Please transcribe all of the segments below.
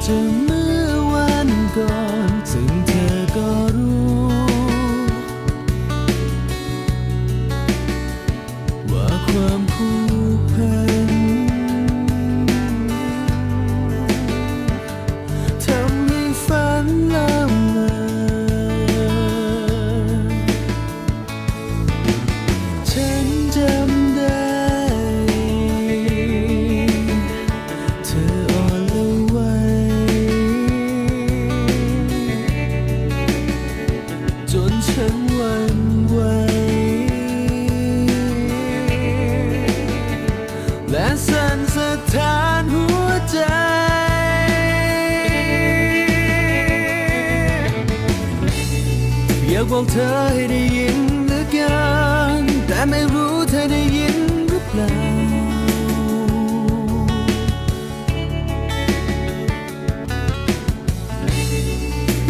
to me. จนฉันวันไหวและสั่นสะท้านหัวใจ อยากบอกเธอให้ได้ยินเหลือเกินแต่ไม่รู้เธอได้ยินหรือเปล่า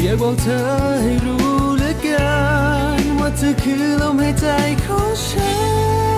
อยากบอกเธอให้รู้ เธอคือลมหายใจของฉัน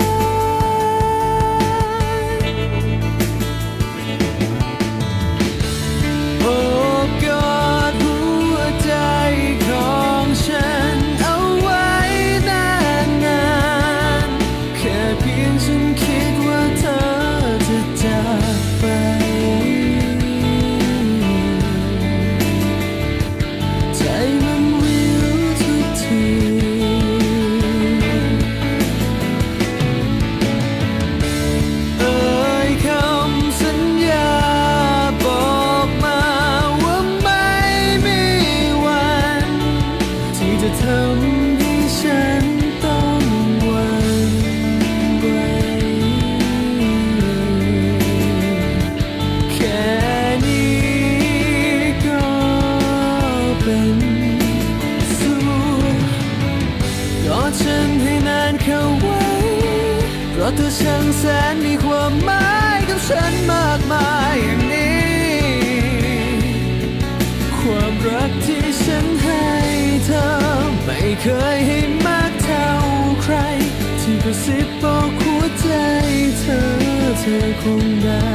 ฉันให้นานเข้าไว้ เพราะเธอช่างแสนมีความหมายกับฉันมากมายอย่างนี้ ความรักที่ฉันให้เธอ ไม่เคยให้มากเท่าใคร ที่กระซิบบอกหัวใจเธอ เธอคงได้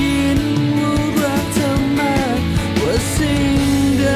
ยินว่ารักเธอมากกว่าสิ่งใด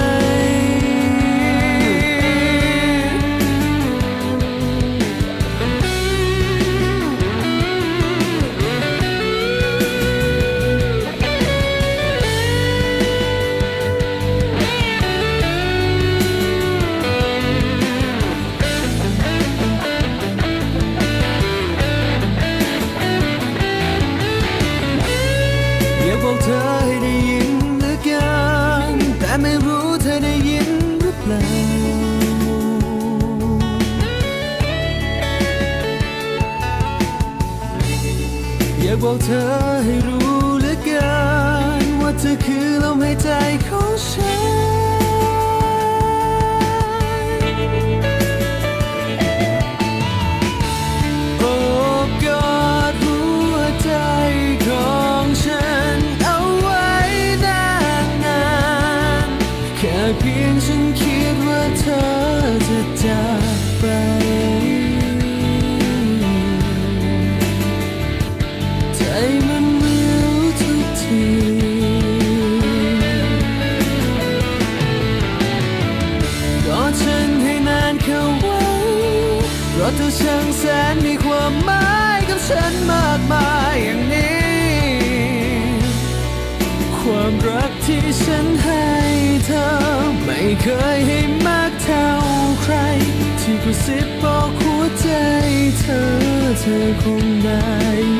ไม่รู้เธอได้ยินหรือเปล่าอยากบอกเธอให้รู้เหลือเกินว่าเธอคือลมหายใจของฉัน เพียงฉันคิดว่าเธอจะจากไป ใจมันวิวทุกทีกอฉันให้นานเข้าไว้ เพราะเธอช่างแสนมีความหมายกับฉันมากมายอย่างนี้ ความรักที่ฉันให้ เธอ ไม่เคยให้มากเท่าใคร ที่กระซิบบอกหัวใจเธอ เธอคงได้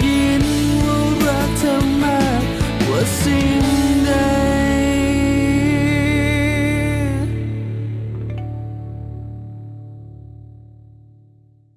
ยินว่ารักเธอมากกว่าสิ่ง